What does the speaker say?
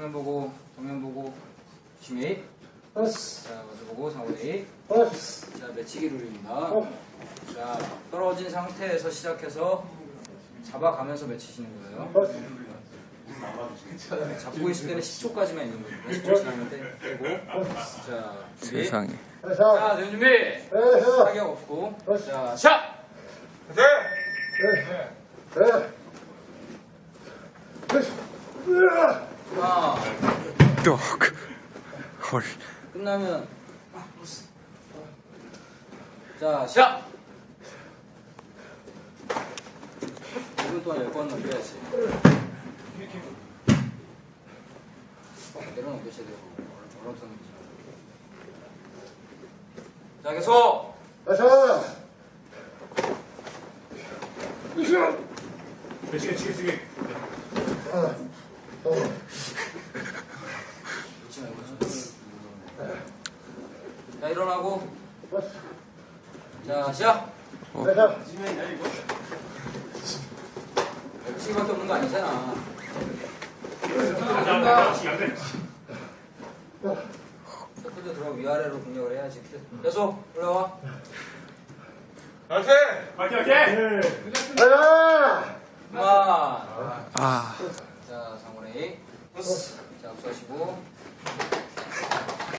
정면 보고, 정면 보고, 준비. 어스, 자, 먼저 보고, 상원이. 어스, 자, 매치기 룰입니다. 어, 자, 떨어진 상태에서 시작해서 잡아가면서 매치시는 거예요. 어스, 잡고 있을 때는 10초까지만 있는 거예요. 10초 지나면 떼- 떼고. 자, 준비. 세상에. 자, 자, 대현 준비. 타격 없고. 자, 샷! 에, 에, 에서, 으아, 하나. 또. 헐. 끝나면. 자, 샷! 1분 동안 10번 넘겨야지. 되고. 얼어붙는 거지. 자, 계속! 에서, 매치기 치기 어, 어, 놓지 자 일어나고 자 시작 어. 시밖에 없는 거 아니잖아 근데 들어 위아래로 공격을 해야지 계속 올라와 파이팅! 파이팅! 파이팅! 하나 네. 네. 아. 아. 자 상훈이 자 복수하시고